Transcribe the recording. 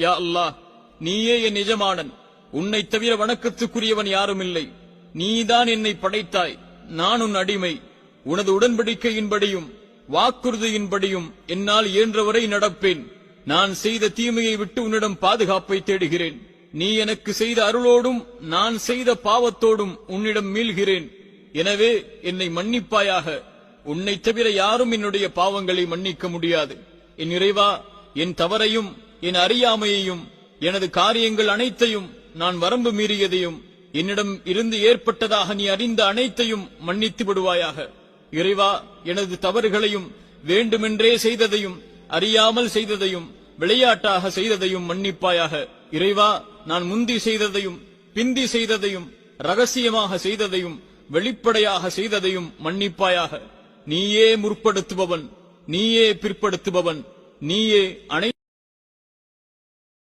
யா அல்லாஹ் நீயே என் நிஜமானன் உன்னைத் தவிர வணக்கத்துக்குரியவன் யாரும் இல்லை நீதான் என்னை படைத்தாய். நான் உன் அடிமை. உனது உடன்படிக்கையின்படியும் வாக்குறுதியின்படியும் என்னால் இயன்றவரை நடப்பேன். நான் செய்த தீமையை விட்டு உன்னிடம் பாதுகாப்பை தேடுகிறேன். நீ எனக்கு செய்த அருளோடும் நான் செய்த பாவத்தோடும் உன்னிடம் மீள்கிறேன். எனவே என்னை மன்னிப்பாயாக. உன்னைத் தவிர யாரும் என்னுடைய பாவங்களை மன்னிக்க முடியாது. என் இறைவா என் தவறையும் என் அறியாமையையும் எனது காரியங்கள் அனைத்தையும் நான் வரம்பு மீறியதையும் என்னிடம் இருந்து ஏற்பட்டதாக நீ அறிந்த அனைத்தையும் மன்னித்து விடுவாயாக. இறைவா எனது தவறுகளையும் வேண்டுமென்றே செய்ததையும் அறியாமல் செய்ததையும் விளையாட்டாக செய்ததையும் மன்னிப்பாயாக. இறைவா நான் முந்தி செய்ததையும் பிந்தி செய்ததையும் ரகசியமாக செய்ததையும் வெளிப்படையாக செய்ததையும் மன்னிப்பாயாக. நீயே முற்படுத்துபவன் நீயே பிற்படுத்துபவன் நீயே அனை